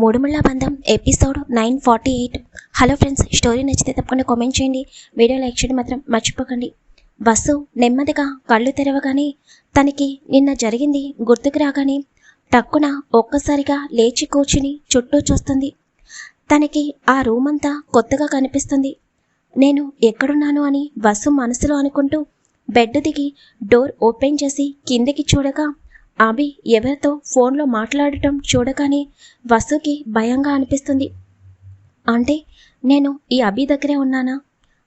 Moodumulla Bandham episode nine forty eight. Hello friends story నచ్చితే తప్పకుండా comment చేయండి. Video like చేయడం మాత్రం మర్చిపోకండి. వసు నెమ్మదిగా కళ్ళు తెరవగానే తనకి నిన్న జరిగింది గుర్తుకు రాగానే టక్కున ఒక్కసారిగా లేచి కూర్చుని చుట్టూ చూస్తుంది. తనకి ఆ రూమ్ అంతా కొత్తగా కనిపిస్తుంది. నేను ఎక్కడున్నాను అని వసు మనసులో అనుకుంటూ బెడ్ దిగి డోర్ ఓపెన్ చేసి కిందికి చూడగా అభి ఎవరితో ఫోన్లో మాట్లాడటం చూడగానే వసుకి భయంగా అనిపిస్తుంది. అంటే నేను ఈ అభి దగ్గరే ఉన్నానా?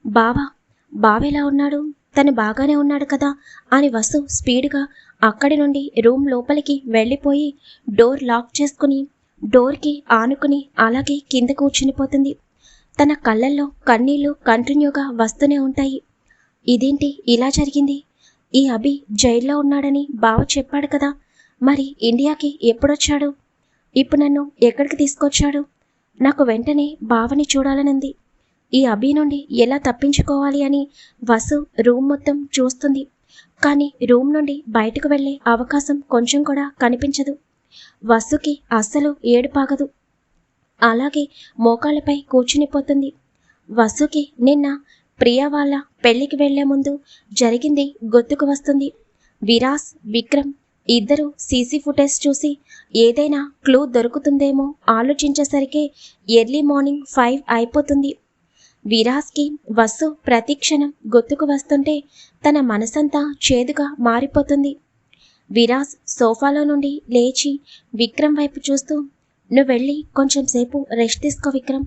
బావా బావ ఎలా ఉన్నాడు? తను బాగానే ఉన్నాడు కదా అని వసు స్పీడ్గా అక్కడి నుండి రూమ్ లోపలికి వెళ్ళిపోయి డోర్ లాక్ చేసుకుని డోర్కి ఆనుకుని అలాగే కింద కూర్చునిపోతుంది. తన కళ్ళల్లో కన్నీళ్ళు కంటిన్యూగా వస్తూనే ఉంటాయి. ఇదేంటి ఇలా జరిగింది? ఈ అభి జైల్లో ఉన్నాడని బావ చెప్పాడు కదా మరి ఇండియాకి ఎప్పుడొచ్చాడు? ఇప్పుడు నన్ను ఎక్కడికి తీసుకొచ్చాడు? నాకు వెంటనే బావని చూడాలనుంది. ఈ అభి నుండి ఎలా తప్పించుకోవాలి అని వసు రూమ్ మొత్తం చూస్తుంది. కానీ రూమ్ నుండి బయటకు వెళ్ళే అవకాశం కొంచెం కూడా కనిపించదు. వసుకి అస్సలు ఏడుపాగదు అలాగే మోకాళ్ళపై కూర్చునిపోతుంది వసుకి నిన్న ప్రియా వాళ్ళ పెళ్ళికి వెళ్ళే ముందు జరిగింది గుర్తుకు వస్తుంది. విరాస్ విక్రమ్ ఇద్దరు సీసీ ఫుటేజ్ చూసి ఏదైనా క్లూ దొరుకుతుందేమో ఆలోచించేసరికి ఎర్లీ మార్నింగ్ ఫైవ్ అయిపోతుంది. విరాస్కి వస్సు ప్రతిక్షణం గుర్తుకు వస్తుంటే తన మనసంతా చేదుగా మారిపోతుంది. విరాస్ సోఫాలో నుండి లేచి విక్రమ్ వైపు చూస్తూ నువ్వు వెళ్ళి కొంచెం సేపు రెస్ట్ తీసుకో విక్రమ్.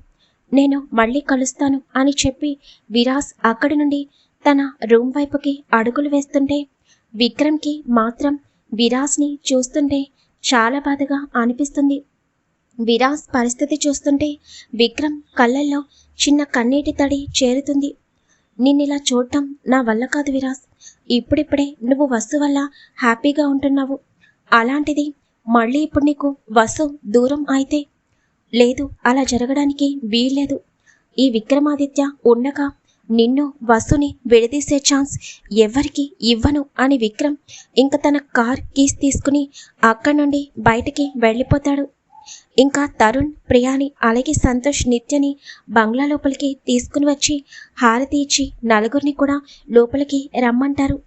నేను మళ్ళీ కలుస్తాను అని చెప్పి విరాస్ అక్కడి నుండి తన రూమ్ వైపుకి అడుగులు వేస్తుంటే విక్రమ్కి మాత్రం విరాజ్ని చూస్తుంటే చాలా బాధగా అనిపిస్తుంది. విరాస్ పరిస్థితి చూస్తుంటే విక్రమ్ కళ్ళల్లో చిన్న కన్నీటి తడి చేరుతుంది. నిన్నిలా చూడటం నా వల్ల కాదు విరాస్ ఇప్పుడిప్పుడే నువ్వు వసు వల్ల హ్యాపీగా ఉంటున్నావు. అలాంటిది మళ్ళీ ఇప్పుడు నీకు వసు దూరం అయితే. లేదు అలా జరగడానికి వీల్లేదు. ఈ విక్రమాదిత్య ఉండగా నిన్ను వసుని విడదీసే ఛాన్స్ ఎవరికి ఇవ్వను అని విక్రమ్ ఇంక తన కార్ కీస్ తీసుకుని అక్కడి నుండి బయటికి వెళ్ళిపోతాడు. ఇంకా తరుణ్ ప్రియాని అలాగే సంతోష్ నిత్యని బంగ్లా లోపలికి తీసుకుని వచ్చి హారతి ఇచ్చి నలుగురిని కూడా లోపలికి రమ్మంటారు.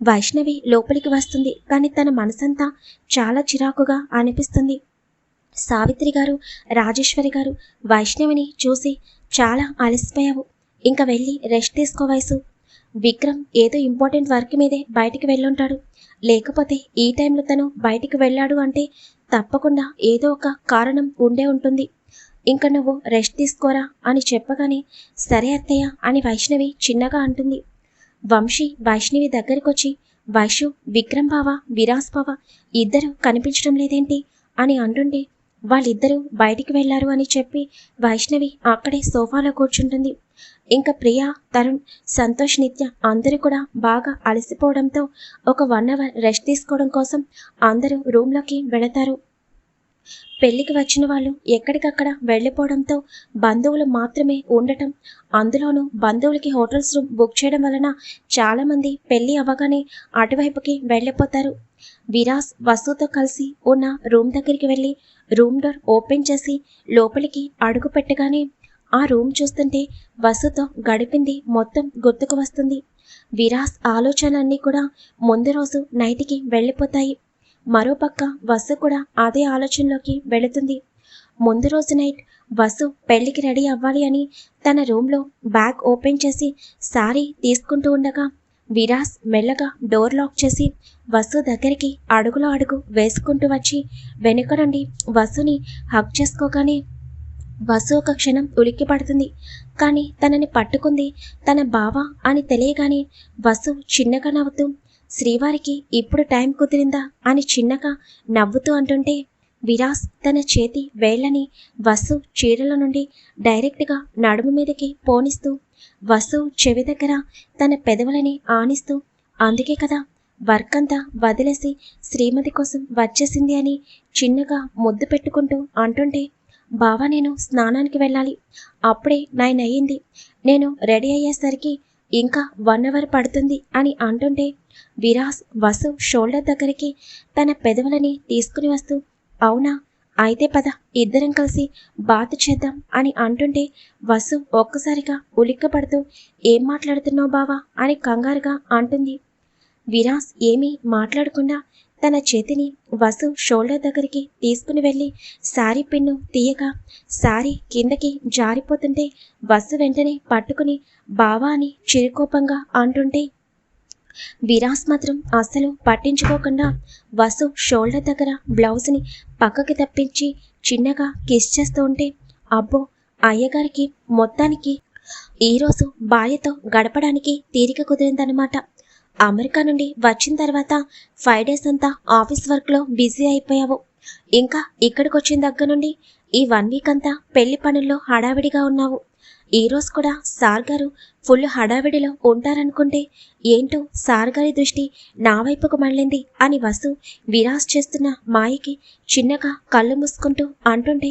వైష్ణవి లోపలికి వస్తుంది కానీ తన మనసంతా చాలా చిరాకుగా అనిపిస్తుంది. సావిత్రి గారు రాజేశ్వరి గారు వైష్ణవిని చూసి చాలా అలసిపోయావు. ఇంకా వెళ్ళి రెస్ట్ తీసుకో వయసు. విక్రమ్ ఏదో ఇంపార్టెంట్ వర్క్ మీదే బయటికి వెళ్ళుంటాడు. లేకపోతే ఈ టైంలో తను బయటికి వెళ్ళాడు అంటే తప్పకుండా ఏదో ఒక కారణం ఉండే ఉంటుంది. ఇంకా నువ్వు రెస్ట్ తీసుకోరా అని చెప్పగానే సరే అత్తయ్య అని వైష్ణవి చిన్నగా అంటుంది. వంశీ వైష్ణవి దగ్గరికొచ్చి వైషు విక్రమ్ బావ విరాస్ బావ ఇద్దరు కనిపించడం లేదేంటి? అని అంటుంటే వాళ్ళిద్దరూ బయటికి వెళ్ళారు అని చెప్పి వైష్ణవి అక్కడే సోఫాలో కూర్చుంటుంది. ఇంకా ప్రియా తరుణ్ సంతోష్ నిత్య అందరూ కూడా బాగా అలసిపోవడంతో ఒక వన్ అవర్ రెస్ట్ తీసుకోవడం కోసం అందరూ రూమ్లోకి వెళతారు. పెళ్ళికి వచ్చిన వాళ్ళు ఎక్కడికక్కడ వెళ్ళిపోవడంతో బంధువులు మాత్రమే ఉండటం అందులోనూ బంధువులకి హోటల్స్ రూమ్ బుక్ చేయడం వలన చాలామంది పెళ్ళి అవ్వగానే అటువైపుకి వెళ్ళిపోతారు. విరాస్ వసుతో కలిసి ఉన్న రూమ్ దగ్గరికి వెళ్ళి రూమ్ డోర్ ఓపెన్ చేసి లోపలికి అడుగు పెట్టగానే ఆ రూమ్ చూస్తుంటే వసుతో గడిపింది మొత్తం గుర్తుకు వస్తుంది. విరాస్ ఆలోచనలన్నీ కూడా ముందు రోజు నైట్కి వెళ్ళిపోతాయి. మరోపక్క వసు కూడా అదే ఆలోచనలోకి వెళుతుంది. ముందు రోజు నైట్ వసు పెళ్ళికి రెడీ అవ్వాలి అని తన రూమ్లో బ్యాగ్ ఓపెన్ చేసి సారీ తీసుకుంటూ ఉండగా విరాస్ మెల్లగా డోర్ లాక్ చేసి వసు దగ్గరికి అడుగులో అడుగు వేసుకుంటూ వచ్చి వెనుక నుండి వసుని హక్ చేసుకోగానే వసు ఒక క్షణం ఉలిక్కి పడుతుంది. కానీ తనని పట్టుకుంది తన బావ అని తెలియగానే వసు చిన్నగా నవ్వుతూ శ్రీవారికి ఇప్పుడు టైం కుదిరిందా? అని చిన్నగా నవ్వుతూ అంటుంటే విరాస్ తన చేతి వేళ్ళని వసు చీరల నుండి డైరెక్ట్గా నడుము మీదకి పోనిస్తూ వసు చెవి దగ్గర తన పెదవులని ఆనిస్తూ అందుకే కదా వర్క్ అంతా వదిలేసి శ్రీమతి కోసం వచ్చేసింది అని చిన్నగా ముద్దు పెట్టుకుంటూ అంటుంటే బావా నేను స్నానానికి వెళ్ళాలి. అప్పుడే నైన్ అయ్యింది. నేను రెడీ అయ్యేసరికి ఇంకా వన్ అవర్ పడుతుంది అని అంటుంటే విరాస్ వసు షోల్డర్ దగ్గరికి తన పెదవులని తీసుకుని వస్తూ అవునా? అయితే పద ఇద్దరం కలిసి బాత్ చేద్దాం అని అంటుంటే వసు ఒక్కసారిగా ఉలిక్కపడుతూ ఏం మాట్లాడుతున్నావు బావా? అని కంగారుగా అంటుంది. విరాస్ ఏమీ మాట్లాడకుండా తన చేతిని వసు షోల్డర్ దగ్గరికి తీసుకుని వెళ్ళి శారీ పిన్ను తీయగా శారీ కిందకి జారిపోతుంటే వసు వెంటనే పట్టుకుని బావా అని చిరుకోపంగా అంటుంటే విరాస్ మాత్రం అస్సలు పట్టించుకోకుండా వసు షోల్డర్ దగ్గర బ్లౌజ్ని పక్కకి తప్పించి చిన్నగా కిస్ చేస్తూ ఉంటే అబ్బో అయ్యగారికి మొత్తానికి ఈరోజు భార్యతో గడపడానికి తీరిక కుదిరిందనమాట అమెరికా నుండి వచ్చిన తర్వాత ఫైవ్ డేస్ అంతా ఆఫీస్ వర్క్లో బిజీ అయిపోయావు. ఇంకా ఇక్కడికి వచ్చిన దగ్గర నుండి ఈ వన్ వీక్ అంతా పెళ్ళి పనుల్లో హడావిడిగా ఉన్నావు. ఈరోజు కూడా సార్ గారు ఫుల్ హడావిడిలో ఉంటారనుకుంటే ఏంటో సార్ గారి దృష్టి నా వైపుకు మళ్ళింది అని వసు విరాస్ చేస్తున్న మాయకి చిన్నగా కళ్ళు మూసుకుంటూ అంటుంటే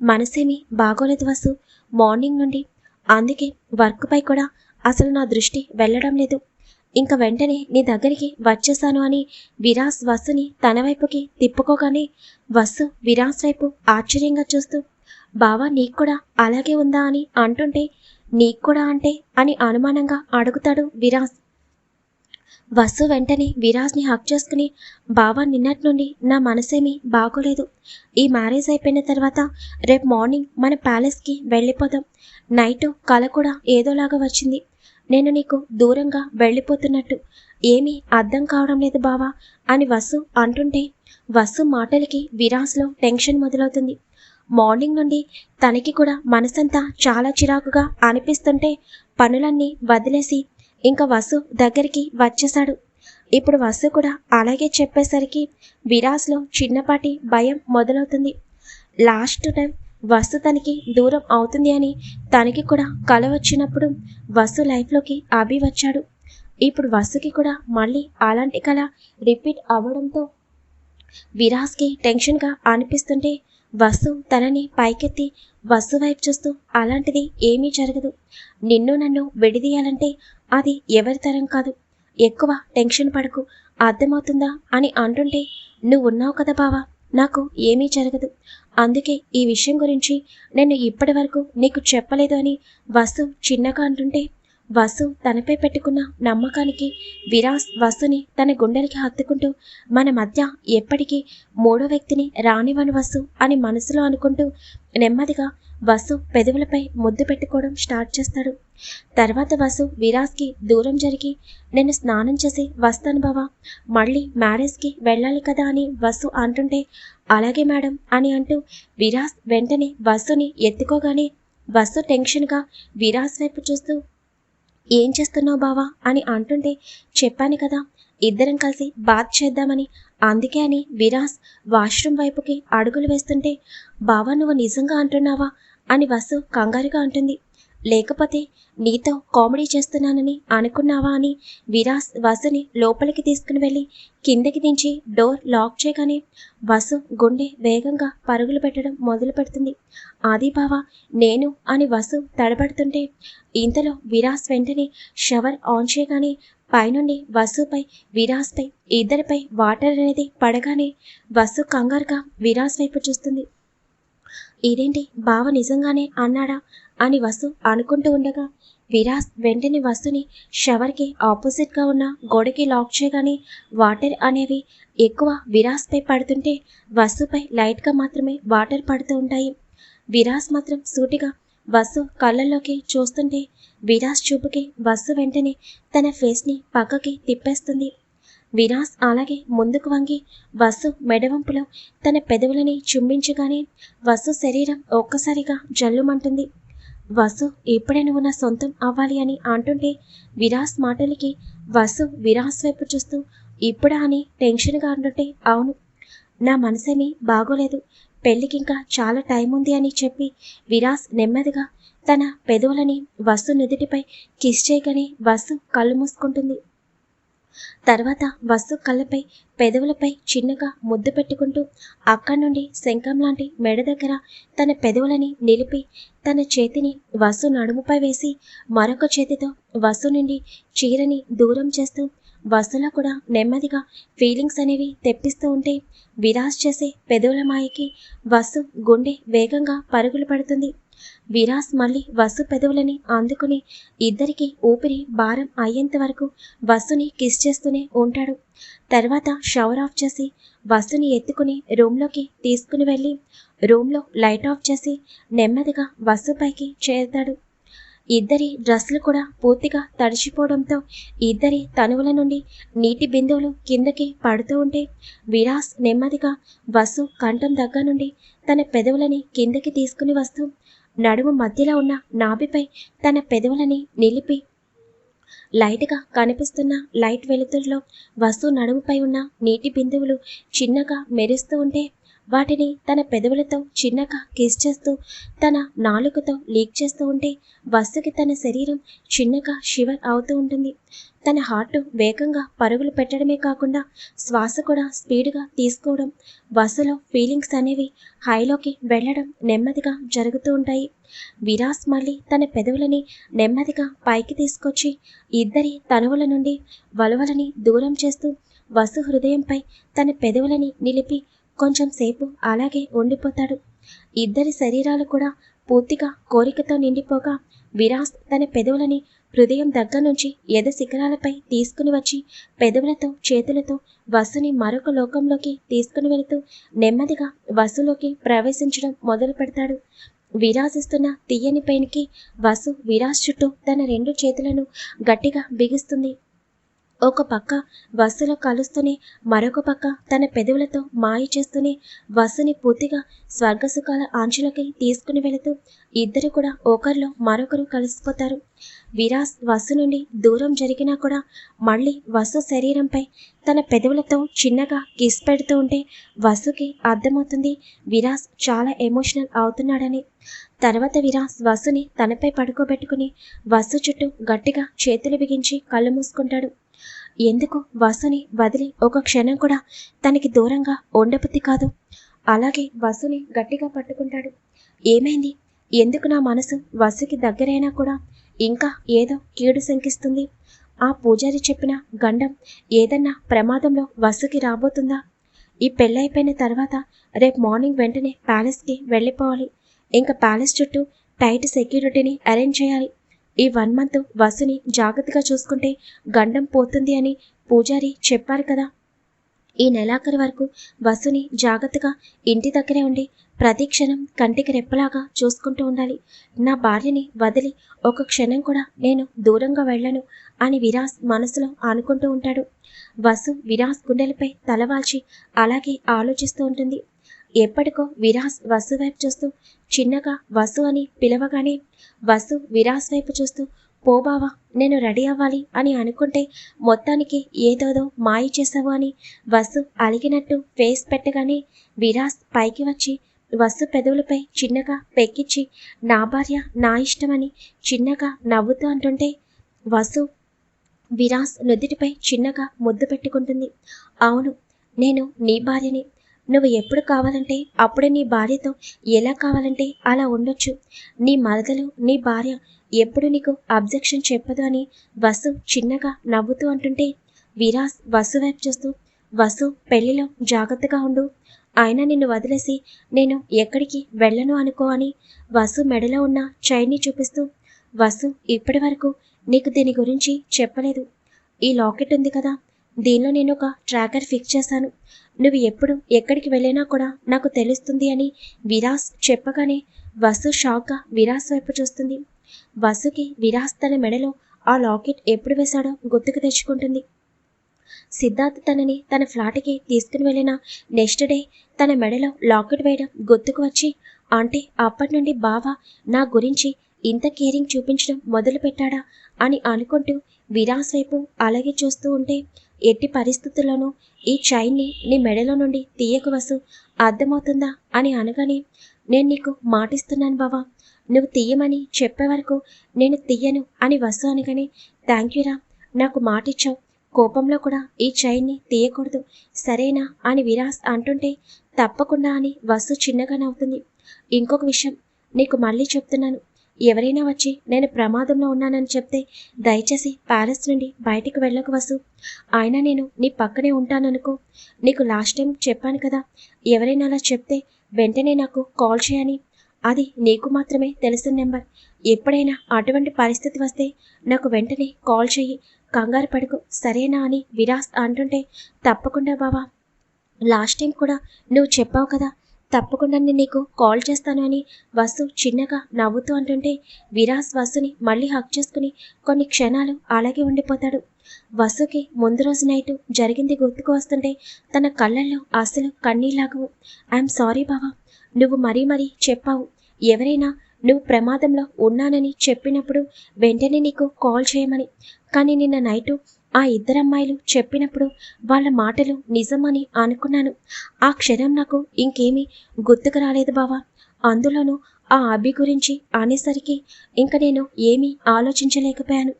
మనసేమి బాగోలేదు వసు. మార్నింగ్ నుండి అందుకే వర్క్పై కూడా అసలు నా దృష్టి వెళ్ళడం లేదు. ఇంక వెంటనే నీ దగ్గరికి వచ్చేసాను అని విరాస్ వసుని తన వైపుకి తిప్పుకోగానే వసు విరాస్ వైపు ఆశ్చర్యంగా చూస్తూ బావా నీకు కూడా అలాగే ఉందా అని అంటుంటే నీకు కూడా అంటే అని అనుమానంగా అడుగుతాడు విరాస్. వసు వెంటనే విరాజ్ని హక్ చేసుకుని బావా నిన్నటి నుండి నా మనసేమీ బాగోలేదు. ఈ మ్యారేజ్ అయిపోయిన తర్వాత రేపు మార్నింగ్ మన ప్యాలెస్కి వెళ్ళిపోదాం. నైట్ కళ కూడా ఏదోలాగా వచ్చింది. నేను నీకు దూరంగా వెళ్ళిపోతున్నట్టు. ఏమీ అర్థం కావడం లేదు బావా అని వసు అంటుంటే వసు మాటలకి విరాస్లో టెన్షన్ మొదలవుతుంది. మార్నింగ్ నుండి తనకి కూడా మనసంతా చాలా చిరాకుగా అనిపిస్తుంటే పనులన్నీ వదిలేసి ఇంకా వసు దగ్గరికి వచ్చేశాడు. ఇప్పుడు వసు కూడా అలాగే చెప్పేసరికి విరాస్లో చిన్నపాటి భయం మొదలవుతుంది. లాస్ట్ టైం వసు తనకి దూరం అవుతుంది అని తనకి కూడా కల వచ్చినప్పుడు వసు లైఫ్లోకి అభి వచ్చాడు. ఇప్పుడు వసుకి కూడా మళ్ళీ అలాంటి కళ రిపీట్ అవ్వడంతో విరాస్కి టెన్షన్గా అనిపిస్తుంటే వసు తనని పైకెత్తి వసు వైపు చూస్తూ అలాంటిది ఏమీ జరగదు. నిన్ను నన్ను విడిదీయాలంటే అది ఎవరి తరం కాదు. ఎక్కువ టెన్షన్ పడకు అర్థమవుతుందా అని అంటుంటే నువ్వు ఉన్నావు కదా బావా నాకు ఏమీ జరగదు. అందుకే ఈ విషయం గురించి నేను ఇప్పటి వరకు నీకు చెప్పలేదు అని వసు చిన్నగా అంటుంటే వసు తనపై పెట్టుకున్న నమ్మకానికి విరాస్ వసుని తన గుండెలకి హత్తుకుంటూ మన మధ్య ఎప్పటికీ మూడో వ్యక్తిని రానివని వసు అని మనసులో అనుకుంటూ నెమ్మదిగా వసు పెదవులపై ముద్దు పెట్టుకోవడం స్టార్ట్ చేస్తాడు. తర్వాత వసు విరాజ్కి దూరం జరిగి నేను స్నానం చేసి వస్తాను బావా. మళ్ళీ మ్యారేజ్కి వెళ్ళాలి కదా అని వసు అంటుంటే అలాగే మేడం అని అంటూ విరాజ్ వెంటనే వసుని ఎత్తుకోగానే వసు టెన్షన్గా విరాజ్ వైపు చూస్తూ ఏం చేస్తున్నావు బావా? అని అంటుంటే చెప్పాను కదా ఇద్దరం కలిసి బాత్ చేద్దామని. అందుకే అని విరాస్ వాష్రూమ్ వైపుకి అడుగులు వేస్తుంటే బావా నువ్వు నిజంగా అంటున్నావా? అని వసు కంగారుగా అంటుంది. లేకపోతే నీతో కామెడీ చేస్తున్నానని అనుకున్నావా? అని విరాస్ వసుని లోపలికి తీసుకుని వెళ్ళి కిందకి దించి డోర్ లాక్ చేయగానే వసు గుండె వేగంగా పరుగులు పెట్టడం మొదలు పెడుతుంది. ఆది బావా నేను అని వసు తడబడుతుంటే ఇంతలో విరాస్ వెంటనే షవర్ ఆన్ చేయగానే పైనుండి వసుపై విరాస్పై ఇద్దరిపై వాటర్ అనేది పడగానే వసు కంగారుగా విరాస్ వైపు చూస్తుంది. ఇదేంటి? బావ నిజంగానే అన్నాడా? అని వసు అనుకుంటూ ఉండగా విరాస్ వెంటనే వసుని షవర్కి ఆపోజిట్గా ఉన్న గోడకి లాక్ చేయగానే వాటర్ అనేవి ఎక్కువ విరాస్పై పడుతుంటే వసుపై లైట్గా మాత్రమే వాటర్ పడుతూ ఉంటాయి. విరాస్ మాత్రం సూటిగా వసు కళ్ళల్లోకి చూస్తుంటే విరాస్ చూపుకి వసు వెంటనే తన ఫేస్ని పక్కకి తిప్పేస్తుంది. విరాస్ అలాగే ముందుకు వంగి వసు మెడవంపులో తన పెదవులని చుంబించగానే వసు శరీరం ఒక్కసారిగా జల్లుమంటుంది. వసు ఇప్పుడే నువ్వు నా సొంతం అవ్వాలి అని అంటుంటే విరాస్ మాటలకి వసు విరాస్ వైపు చూస్తూ ఇప్పుడా అని టెన్షన్గా అంటుంటే అవును నా మనసేమీ బాగోలేదు పెళ్ళికి ఇంకా చాలా టైం ఉంది అని చెప్పి విరాస్ నెమ్మదిగా తన పెదవులని వసు నుదుటిపై కిస్ చేయగానే వసు కళ్ళు మూసుకుంటుంది. తర్వాత వసు కళ్ళపై పెదవులపై చిన్నగా ముద్దు పెట్టుకుంటూ అక్కడి నుండి శంఖం లాంటి మెడ దగ్గర తన పెదవులని నిలిపి తన చేతిని వసు నడుముపై వేసి మరొక చేతితో వసు నుండి చీరని దూరం చేస్తూ వసులో కూడా నెమ్మదిగా ఫీలింగ్స్ అనేవి తెప్పిస్తూ ఉంటే విరాజ్ చేసే పెదవుల మాయకి వసు గుండె వేగంగా పరుగులు పడుతుంది. విరాస్ మళ్ళీ వసు పెదవులని అందుకుని ఇద్దరికి ఊపిరి భారం అయ్యేంత వరకు వసుని కిస్ చేస్తూనే ఉంటాడు. తర్వాత షవర్ ఆఫ్ చేసి వసుని ఎత్తుకుని రూమ్లోకి తీసుకుని వెళ్ళి రూమ్లో లైట్ ఆఫ్ చేసి నెమ్మదిగా వసు పైకి చేరుతాడు. ఇద్దరి డ్రెస్సులు కూడా పూర్తిగా తడిచిపోవడంతో ఇద్దరి తనువుల నుండి నీటి బిందువులు కిందకి పడుతూ ఉంటే విరాస్ నెమ్మదిగా వసు కంఠం దగ్గర నుండి తన పెదవులని కిందకి తీసుకుని వస్తూ నడుము మధ్యలో ఉన్న నాభిపై తన పెదవులని నిలిపి లైట్గా కనిపిస్తున్న లైట్ వెలుతురులో వస్తు నడుముపై ఉన్న నీటి బిందువులు చిన్నగా మెరుస్తూ ఉంటే వాటిని తన పెదవులతో చిన్నగా కిస్ చేస్తూ తన నాలుకతో లీక్ చేస్తూ ఉంటే వస్తుకి తన శరీరం చిన్నగా షివర్ అవుతూ ఉంటుంది. తన హార్ట్ వేగంగా పరుగులు పెట్టడమే కాకుండా శ్వాస కూడా స్పీడ్గా తీసుకోవడం బస్సులో ఫీలింగ్స్ అనేవి హైలోకి వెళ్ళడం నెమ్మదిగా జరుగుతూ ఉంటాయి. విరాస్ మళ్ళీ తన పెదవులని నెమ్మదిగా పైకి తీసుకొచ్చి ఇద్దరి తనువుల నుండి వలవలని దూరం చేస్తూ వసు హృదయంపై తన పెదవులని నిలిపి కొంచెం సేపు అలాగే ఉండిపోతాడు. ఇద్దరి శరీరాలు కూడా పూర్తిగా కోరికతో నిండిపోగా విరాస్ తన పెదవులని హృదయం దగ్గర నుంచి ఎద శిఖరాలపై తీసుకుని వచ్చి పెదవులతో చేతులతో వసుని మరొక లోకంలోకి తీసుకుని వెళుతూ నెమ్మదిగా వసులోకి ప్రవేశించడం మొదలు పెడతాడు. విరాజిస్తున్న తీయని పైనకి వసు విరాజ్ చుట్టూ తన రెండు చేతులను గట్టిగా బిగిస్తుంది. ఒక పక్క వసులో కలుస్తూనే మరొక పక్క తన పెదవులతో మాయ చేస్తూనే వసుని పూర్తిగా స్వర్గసుఖాల ఆంచులకి తీసుకుని వెళుతూ ఇద్దరు కూడా ఒకరిలో మరొకరు కలిసిపోతారు. విరాస్ వసు నుండి దూరం జరిగినా కూడా మళ్ళీ వసు శరీరంపై తన పెదవులతో చిన్నగా కిస్ పెడుతూ ఉంటే వసుకి అర్థమవుతుంది విరాస్ చాలా ఎమోషనల్ అవుతున్నాడని. తర్వాత విరాస్ వసుని తనపై పడుకోబెట్టుకుని వసు చుట్టూ గట్టిగా చేతులు బిగించి కళ్ళు మూసుకుంటాడు. ఎందుకు వసుని వదిలి ఒక క్షణం కూడా తనకి దూరంగా ఉండబుద్ధి కాదు? అలాగే వసుని గట్టిగా పట్టుకుంటాడు. ఏమైంది? ఎందుకు నా మనసు వసుకి దగ్గరైనా కూడా ఇంకా ఏదో కీడు శంకిస్తుంది? ఆ పూజారి చెప్పిన గండం ఏదన్నా ప్రమాదంలో వసుకి రాబోతుందా? ఈ పెళ్ళైపోయిన తర్వాత రేపు మార్నింగ్ వెంటనే ప్యాలెస్కి వెళ్ళిపోవాలి. ఇంకా ప్యాలెస్ చుట్టూ టైట్ సెక్యూరిటీని అరేంజ్ చేయాలి. ఈ వన్ మంత్ వసుని జాగ్రత్తగా చూసుకుంటే గండం పోతుంది అని పూజారి చెప్పారు కదా. ఈ నెలాఖరు వరకు వసుని జాగ్రత్తగా ఇంటి దగ్గరే ఉండి ప్రతి క్షణం కంటికి రెప్పలాగా చూసుకుంటూ ఉండాలి. నా భార్యని వదిలి ఒక క్షణం కూడా నేను దూరంగా వెళ్ళను అని విరాస్ మనసులో అనుకుంటూ ఉంటాడు. వసు విరాస్ గుండెలపై తలవాల్చి అలాగే ఆలోచిస్తూ ఉంటుంది. ఎప్పటికో విరాస్ వసు వైపు చూస్తూ చిన్నగా వసు అని పిలవగానే వసు విరాస్ వైపు చూస్తూ పో బావా నేను రెడీ అవ్వాలి అని అనుకుంటే మొత్తానికి ఏదోదో మాయ చేసావు అని వసు అలిగినట్టు ఫేస్ పెట్టగానే విరాస్ పైకి వచ్చి వసు పెదవులపై చిన్నగా పెక్కిచ్చి నా భార్య నా ఇష్టమని చిన్నగా నవ్వుతూ అంటుంటే వసు విరాస్ నుదుటిపై చిన్నగా ముద్దు పెట్టుకుంటుంది. అవును నేను నీ భార్యని నువ్వు ఎప్పుడు కావాలంటే అప్పుడే నీ భార్యతో ఎలా కావాలంటే అలా ఉండొచ్చు. నీ మరదలు నీ భార్య ఎప్పుడు నీకు అబ్జెక్షన్ చెప్పదు అని వసు చిన్నగా నవ్వుతూ అంటుంటే విరాస్ వసు వైపు చూస్తూ వసు పెళ్ళిలో జాగ్రత్తగా ఉండు. ఆయన నిన్ను వదిలేసి నేను ఎక్కడికి వెళ్ళను అనుకో అని వసు మెడలో ఉన్న చైన్ని చూపిస్తూ వసు ఇప్పటి వరకు నీకు దీని గురించి చెప్పలేదు. ఈ లాకెట్ ఉంది కదా దీనిలో నేను ఒక ట్రాకర్ ఫిక్స్ చేశాను. నువ్వు ఎప్పుడు ఎక్కడికి వెళ్ళినా కూడా నాకు తెలుస్తుంది అని విరాస్ చెప్పగానే వసు షాక్గా విరాస్ వైపు చూస్తుంది. వసుకి విరాస్ తన మెడలో ఆ లాకెట్ ఎప్పుడు వేశాడో గుర్తుకు తెచ్చుకుంటుంది. సిద్ధార్థ్ తనని తన ఫ్లాట్కి తీసుకుని వెళ్ళిన నెక్స్ట్ డే తన మెడలో లాకెట్ వేయడం గుర్తుకు వచ్చి అంటే అప్పటి నుండి బావ నా గురించి ఇంత కేరింగ్ చూపించడం మొదలు పెట్టాడా అని అనుకుంటూ విరాస్ వైపు అలాగే చూస్తూ ఉంటే ఎట్టి పరిస్థితుల్లోనూ ఈ చైన్ని నీ మెడలో నుండి తీయకు వసు. అర్థమవుతుందా? అని అనగానే నేను నీకు మాటిస్తున్నాను బావా. నువ్వు తీయమని చెప్పే వరకు నేను తీయను అని వసు అనగానే థ్యాంక్ యూరా నాకు మాటిచ్చావు. కోపంలో కూడా ఈ చైన్ని తీయకూడదు. సరేనా? అని విరాస్ అంటుంటే తప్పకుండా అని వసు చిన్నగా నవ్వుతుంది. ఇంకొక విషయం నీకు మళ్ళీ చెప్తున్నాను. ఎవరైనా వచ్చి నేను ప్రమాదంలో ఉన్నానని చెప్తే దయచేసి ప్యాలెస్ నుండి బయటికి వెళ్ళకు వసు. ఆయన నేను నీ పక్కనే ఉంటాననుకో. నీకు లాస్ట్ టైం చెప్పాను కదా ఎవరైనా అలా చెప్తే వెంటనే నాకు కాల్ చేయని. అది నీకు మాత్రమే తెలిసిన నెంబర్. ఎప్పుడైనా అటువంటి పరిస్థితి వస్తే నాకు వెంటనే కాల్ చెయ్యి. కంగారు పడుకు సరేనా అని విరాస్ అంటుంటే తప్పకుండా బావా. లాస్ట్ టైం కూడా నువ్వు చెప్పావు కదా తప్పకుండా నేను నీకు కాల్ చేస్తాను అని వసు చిన్నగా నవ్వుతూ అంటుంటే విరాస్ వసుని మళ్ళీ హక్ చేసుకుని కొన్ని క్షణాలు అలాగే ఉండిపోతాడు. వసుకి ముందు రోజు నైటు జరిగింది గుర్తుకు వస్తుంటే తన కళ్ళల్లో అసలు కన్నీలాగవు ఐఎమ్ సారీ బావా నువ్వు మరీ మరీ చెప్పావు. ఎవరైనా నువ్వు ప్రమాదంలో ఉన్నానని చెప్పినప్పుడు వెంటనే నీకు కాల్ చేయమని. కానీ నిన్న నైటు ఆ ఇద్దరమ్మాయిలు చెప్పినప్పుడు వాళ్ళ మాటలు నిజమని అనుకున్నాను. ఆ క్షణం నాకు ఇంకేమీ గుర్తుకు రాలేదు బావా. అందులోనూ ఆ అభి గురించి అనేసరికి ఇంక నేను ఏమీ ఆలోచించలేకపోయాను.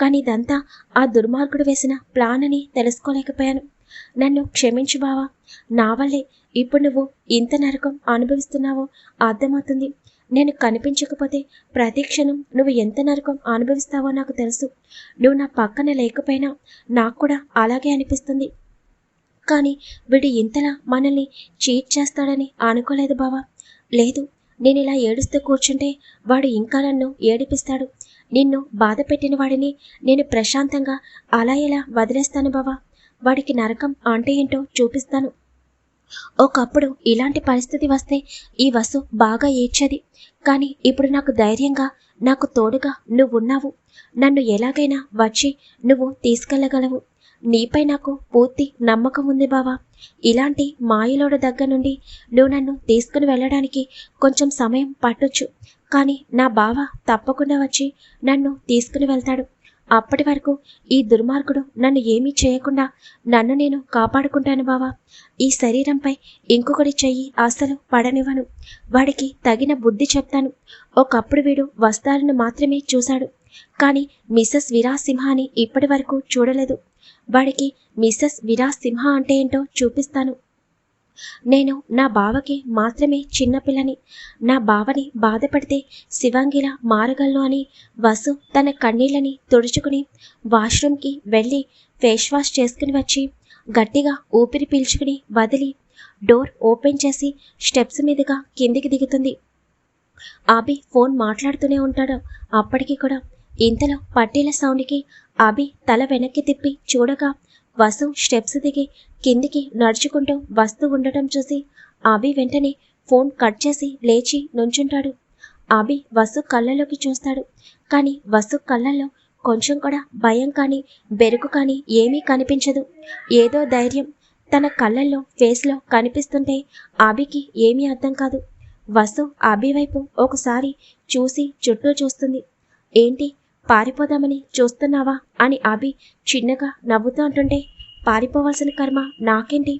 కానీ ఇదంతా ఆ దుర్మార్గుడు వేసిన ప్లాన్ అని తెలుసుకోలేకపోయాను. నన్ను క్షమించు బావా. నా వల్లే ఇప్పుడు నువ్వు ఇంత నరకం అనుభవిస్తున్నావో అర్థమవుతుంది. నేను కనిపించకపోతే ప్రతి క్షణం నువ్వు ఎంత నరకం అనుభవిస్తావో నాకు తెలుసు. నువ్వు నా పక్కన లేకపోయినా నాకు కూడా అలాగే అనిపిస్తుంది. కానీ వీడు ఇంతలా మనల్ని చీట్ చేస్తాడని అనుకోలేదు బావా. లేదు నేను ఇలా ఏడుస్తూ కూర్చుంటే వాడు ఇంకా నన్ను ఏడిపిస్తాడు. నిన్ను బాధ పెట్టిన వాడిని నేను ప్రశాంతంగా అలా ఎలా వదిలేస్తాను బావా? వాడికి నరకం అంటే ఏంటో చూపిస్తాను. ఒకప్పుడు ఇలాంటి పరిస్థితి వస్తే ఈ వసు బాగా ఏడ్చేది. కానీ ఇప్పుడు నాకు ధైర్యంగా నాకు తోడుగా నువ్వున్నావు. నన్ను ఎలాగైనా వచ్చి నువ్వు తీసుకెళ్ళగలవు. నీపై నాకు పూర్తి నమ్మకం ఉంది బావా. ఇలాంటి మాయలోడ దగ్గర నుండి నువ్వు నన్ను తీసుకుని వెళ్ళడానికి కొంచెం సమయం పట్టొచ్చు. కానీ నా బావ తప్పకుండా వచ్చి నన్ను తీసుకుని వెళ్తాడు. అప్పటి వరకు ఈ దుర్మార్గుడు నన్ను ఏమీ చేయకుండా నన్ను నేను కాపాడుకుంటాను బావా. ఈ శరీరంపై ఇంకొకటి చెయ్యి అసలు పడనివ్వను. వాడికి తగిన బుద్ధి చెప్తాను. ఒకప్పుడు వీడు వస్త్రాలను మాత్రమే చూశాడు. కానీ మిస్సెస్ విరాసింహ అని ఇప్పటి వరకు చూడలేదు. వాడికి మిస్సెస్ విరాసింహ అంటే ఏంటో చూపిస్తాను. నేను నా బావకి మాత్రమే చిన్నపిల్లని నా బావని బాధపడితే శివాంగిలా మారగలను అని వసు తన కన్నీళ్ళని తుడుచుకుని వాష్రూమ్కి వెళ్ళి ఫేస్ వాష్ చేసుకుని వచ్చి గట్టిగా ఊపిరి పీల్చుకుని వదిలి డోర్ ఓపెన్ చేసి స్టెప్స్ మీదుగా కిందికి దిగుతుంది. అభి ఫోన్ మాట్లాడుతూనే ఉంటాడు. అప్పటికి కూడా ఇంతలో పట్టీల సౌండ్కి అభి తల వెనక్కి తిప్పి చూడగా వసు స్టెప్స్ దిగి కిందికి నడుచుకుంటూ వస్తూ ఉండటం చూసి అభి వెంటనే ఫోన్ కట్ చేసి లేచి నుంచుంటాడు. అభి వసు కళ్ళలోకి చూస్తాడు. కానీ వసు కళ్ళల్లో కొంచెం కూడా భయం కానీ బెరుకు కానీ ఏమీ కనిపించదు. ఏదో ధైర్యం తన కళ్ళల్లో ఫేస్లో కనిపిస్తుంటే అభికి ఏమీ అర్థం కాదు. వసు అభి వైపు ఒకసారి చూసి చుట్టూ చూస్తుంది. ఏంటి? పారిపోదామని చూస్తున్నావా అని అభి చిన్నగా నవ్వుతూ అంటుంటే పారిపోవాల్సిన కర్మ నాకేంటి?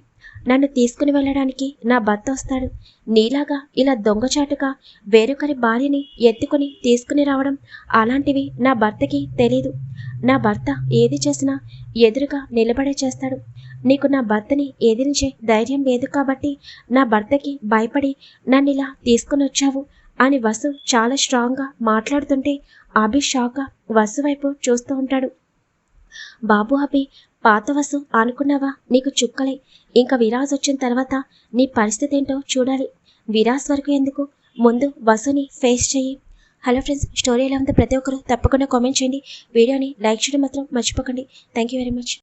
నన్ను తీసుకుని వెళ్ళడానికి నా భర్త వస్తాడు. నీలాగా ఇలా దొంగచాటుగా వేరొకరి భార్యని ఎత్తుకుని తీసుకుని రావడం అలాంటివి నా భర్తకి తెలీదు. నా భర్త ఏది చేసినా ఎదురుగా నిలబడే చేస్తాడు. నీకు నా భర్తని ఎదిరించే ధైర్యం లేదు కాబట్టి నా భర్తకి భయపడి నన్ను ఇలా తీసుకుని వచ్చావు అని వసు చాలా స్ట్రాంగ్గా మాట్లాడుతుంటే అభి షాక్గా వసు వైపు చూస్తూ ఉంటాడు. బాబు అభి పాత వసు అనుకున్నావా? నీకు చుక్కలే. ఇంకా విరాజ్ వచ్చిన తర్వాత నీ పరిస్థితి ఏంటో చూడాలి. విరాజ్ వరకు ఎందుకు? ముందు వసుని ఫేస్ చెయ్యి హలో ఫ్రెండ్స్ స్టోరీ ఎలా ఉందో ప్రతి ఒక్కరు తప్పకుండా కామెంట్ చేయండి. వీడియోని లైక్ చేయడం మాత్రం మర్చిపోకండి. Thank you very much